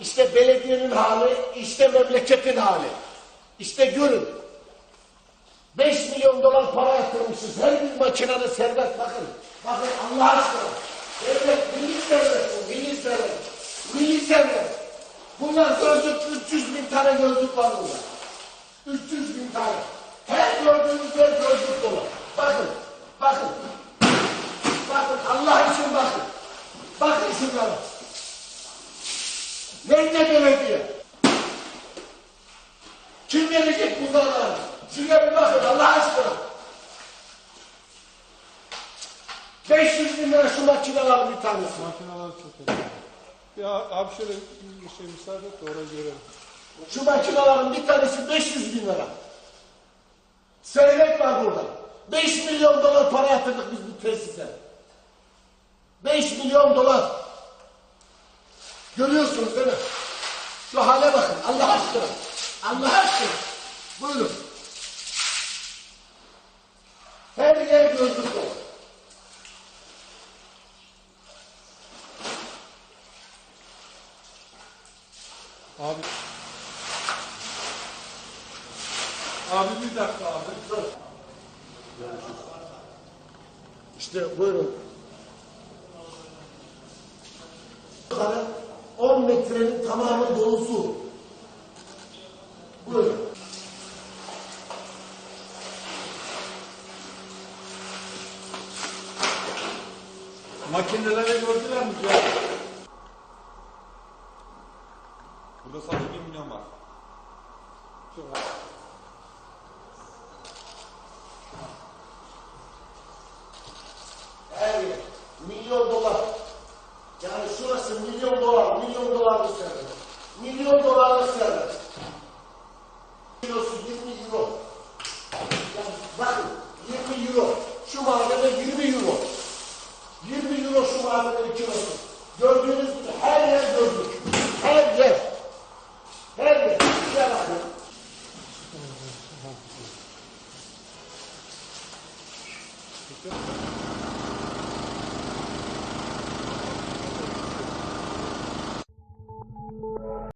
İşte belediyenin hali, işte memleketin hali. İşte görün. 5 milyon dolar para yatırmışız. Her bir makinede serbest bakın. Bakın Allah aşkına. Devlet milli servet milli servet. Milli servet. Bunlar gözlük 300 bin tane gözlük var burada. 300 bin tane. Her gördüğünüz yer gözlük dolu. Bakın, bakın. Bakın Allah için bakın. Bakın şunlara. Nerede belediye? Kim verecek bunlara? Şuraya bir bakın Allah aşkına. 500 bin lira şu makineler bir tanesi. Makineler çok önemli. Ya abi şöyle bir şey müsaade et de orayı görelim. Şu makinelerin bir tanesi 500 bin lira. Seyret var burada. 5 milyon dolar para yatırdık biz bu tesise. 5 milyon dolar. Görüyorsunuz değil mi? Şu hale bakın Allah aşkına. Allah aşkına. Buyurun. Her yer gözlük dolu. Abi. Abi bir dakika abi. İşte buyurun. Yukarı 10 metrenin tamamı dolusu. Buyurun. Makineleri gördüler mi? Burada sadece 1 milyon var. Her yer. Milyon dolar. Yani şurası milyon dolar, milyon dolarlık servet. Milyon dolarlık servet. Kilosu 20 euro. Yani bakın 20 euro. Şu mahallede 20 euro. 20 euro şu mahallenin kilosu. Gördüğünüz gibi her yer gördük. Her yer. Her yer. Şuraya bakın. Peki.